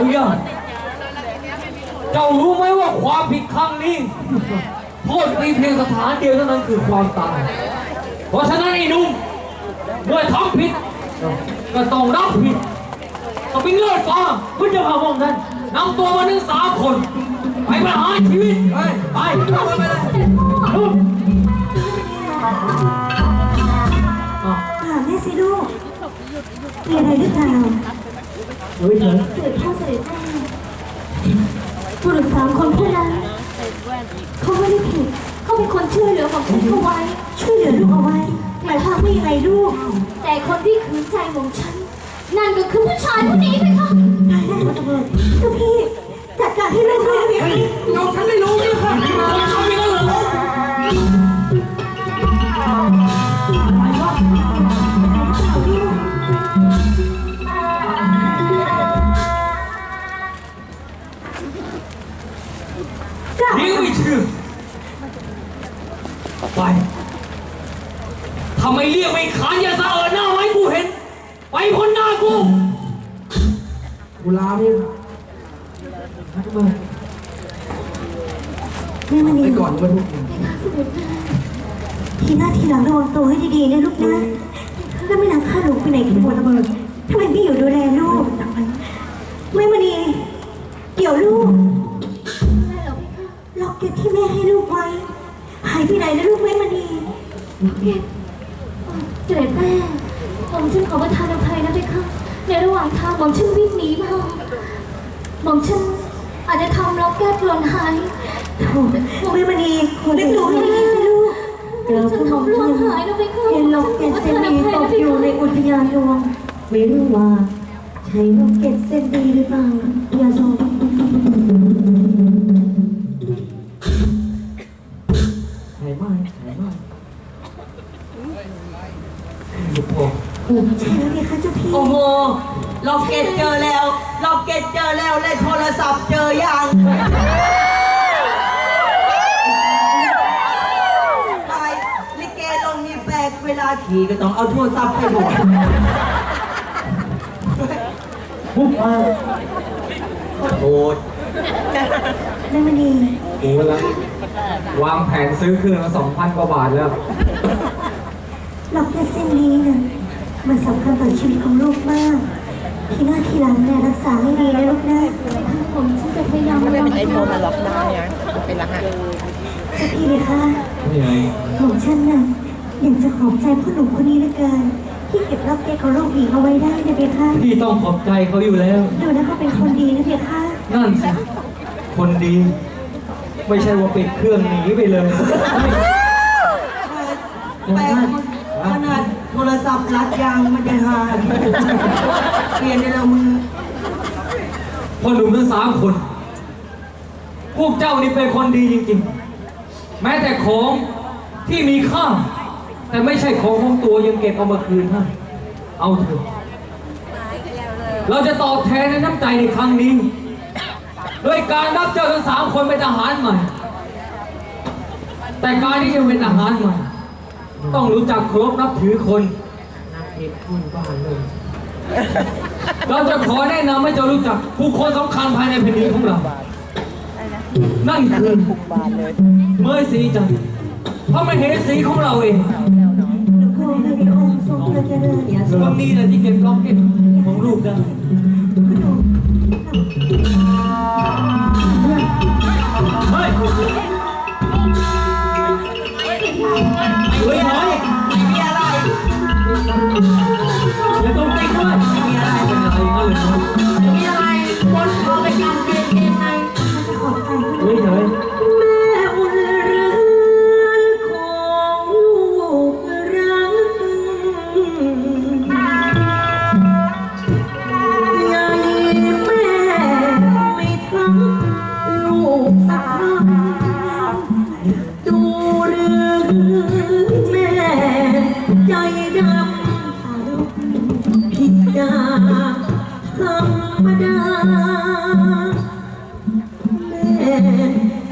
นุญาต เจ้ารู้ไหมว่าความผิดครั้งนี้โทษมีเพียงสถานเดียวเท่านั้นคือความตาย เพราะฉะนั้นไอ้หนุ่มเมื่อทำผิด ก็ต้องรับผิดต้องเป็นเลือดฟ้าเพื่อจะพาวกนั้นนำตัวมาหนึ่งสามคน ไปประหารชีวิต ไปไปเอาไปเลยนุ่มอะ ถามแม่สิลูกมีอะไรหรือเปล่า เฮ้ยเฮ้ยเกิดพ่อเสด็จแม่บุรุษสามคนผู้นั้นเขาไม่ได้ผิดเขาเป็นคนช่วยเหลือของฉันเอาไว้ ช่วยเหลือลูกเอาไว้หมายความว่ายังไงลูก แต่คนที่ขืนใจของฉัน นั่นก็คือผู้ชายคน กลับนี่ไม่เชื่อไปทำไมเรียกไม่ขานอย่าสะเอิญหน้าไว้กูเห็น ไปพ้นหน้ากูกูลาพี่ทำไมแม่มันไปนี่ก่อนมาทุกคนทีหน้าทีหลังระวังตัวให้ดีๆนะลูกนะ อาจจะทำล็อกเก็ตหล่นหายโถ่ไม่มาดีนึกดูให้ดีสิลูกฉันทำล่วงหายแล้วไปค่ะเห็นล็อกเก็ตเส้นดีตกอยู่ในอุทยานหลวงไม่รู้ว่าใช่ล็อกเก็ตเส้นดีหรือเปล่าอย่าสอบหายมากหายมากหยุดพอใช่แล้วเนี่ยค่ะเจ้าพี่โอ้โห ล็อกเก็ตเจอแล้วล็อกเก็ตเจอแล้วและโทรศัพท์เจอยังตายลิเกลงมีแปลกเวลาขี่ก็ต้องเอาโทรศัพท์ไปหมดปุ๊บมาโอ้ยแม่มณีโอ้แล้ววางแผนซื้อเครื่องละสองพันกว่าบาทแล้วล็อกเก็ตเส้นนี้น่ะมันสำคัญต่อชีวิตของลูกมาก ที่หน้าที่หลังเนี่ยรักษาให้ดีนะลูกนะผมฉันจะพยายามไม่เป็นไอโฟนมันล็อกได้นะเป็นรหัสพี่เลยค่ะนี่ไงของฉันน่ะอยากจะขอบใจพ่อหนุ่มคนนี้เหลือเกินที่เก็บล็อกเก็ตของลูกหญิงเอาไว้ได้นะเบียค่ะพี่ต้องขอบใจเขาอยู่แล้วดูนะเขาเป็นคนดีนะเบียค่ะนั่นสิคนดี ไม่ใช่ว่าปิดเครื่องหนีไปเลยแปลกขนาดโทรศัพท์รัดยางมันจะหาย เปลี่ยนได้แล้วมึงพ่อหนุ่มทั้งสามคน พวกเจ้านี่เป็นคนดีจริงๆ แม้แต่ของที่มีค่า แต่ไม่ใช่ของของตัวยังเก็บเอามาคืนให้เอาเถอะ เราจะตอบแทนในน้ำใจในครั้งนี้ โดยการรับเจ้าทั้งสามคนเป็นทหารใหม่ แต่การที่จะเป็นทหารใหม่ ต้องรู้จักเคารพนับถือคนนักเอกคุณบ้านเลย เราจะขอแนะนำให้เจ้ารู้จักผู้คนสำคัญภายในแผ่นดินของเรา นั่นคือเมยสีจันทร์พระมเหสีของเราเองขอให้พระองค์ทรงพระเจริญอย่าทรงคนนี้แหละที่เก็บล็อกเก็ตของลูกได้ ดำารมณ์ผิดดาธรรมดาแม่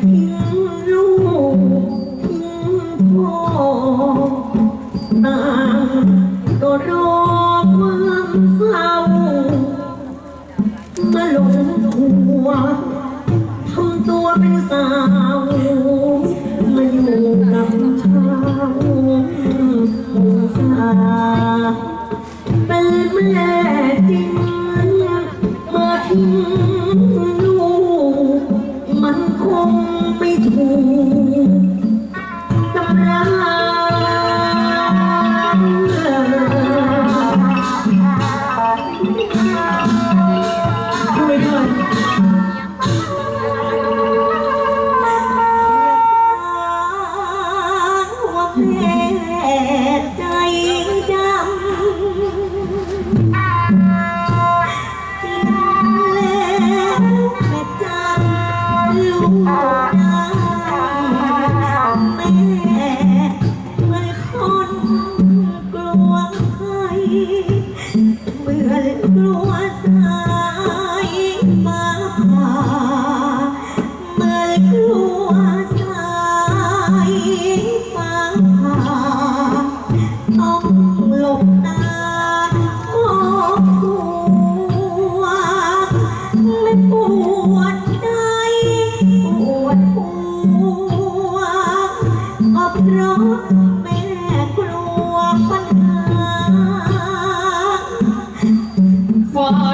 ทิ้งลูกทิ้งพ่อต่างก็รอความเศร้ามลงหัวทำตัวเป็นสาว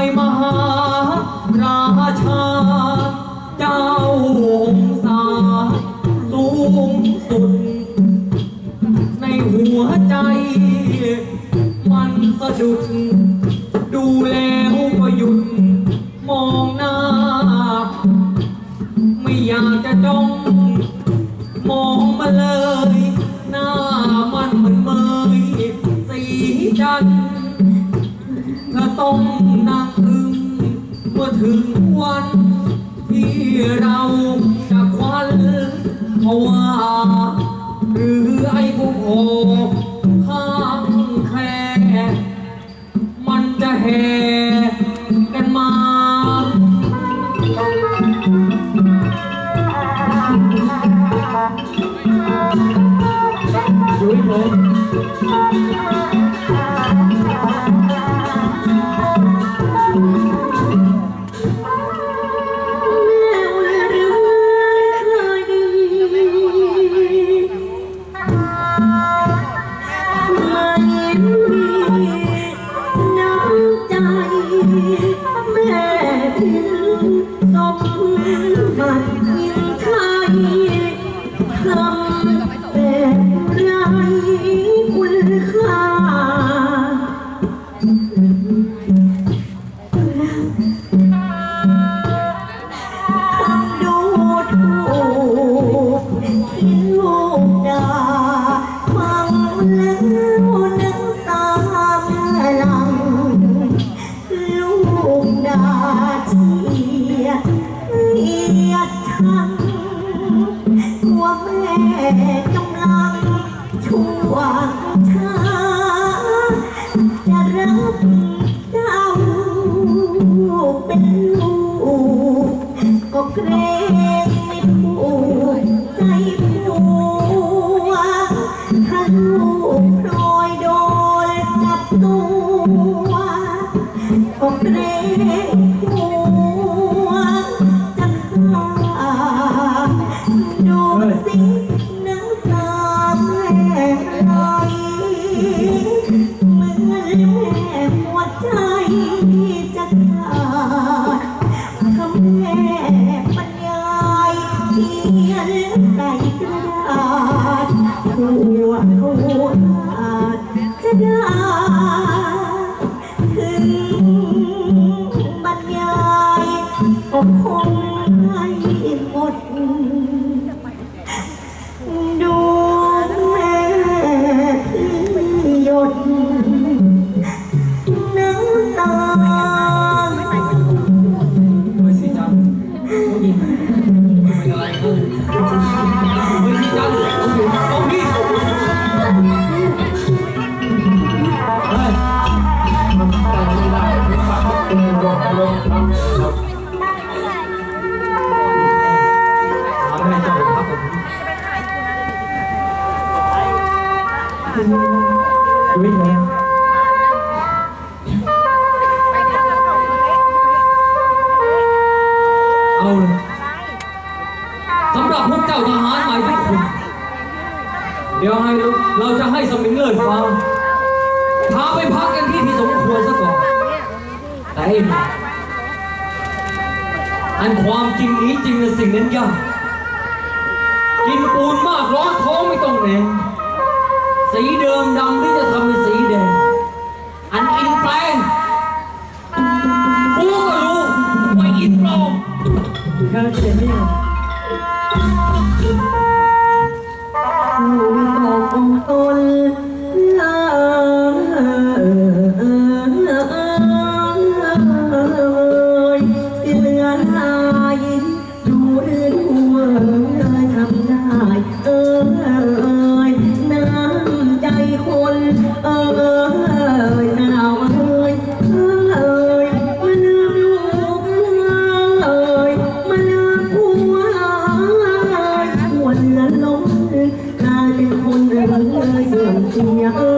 ายมหาราชา เจ้าองศาสูงสุด ในหัวใจ มันสะดุด ดูแล้วก็หยุด มองหน้า ไม่อยากจะจ้อง มองมาเลย หน้ามันเหมือนเมยสีจันทร์ถ้ ถึงวันที่เราจะควันเพราะว่าหรือไอ้ผู้โผ ก mundo. เอาเลยสำหรับพวกเจ้าทหารใหม่ทุกคน เดี๋ยวให้เราจะให้สมิงเลิศฟ้าพาไปพักกันที่ที่สมควรซะก่อนแต่ไอ้หมาอันความจริงนี้จริงในสิ่งนั้นยากกินปูนมากร้อนท้องไม่ต้องแหนงสีเดิมดำที่จะทำเป็นสีแดง อันอินแปลง เธอเสียไม่ได้ลูกตกองตน เสื่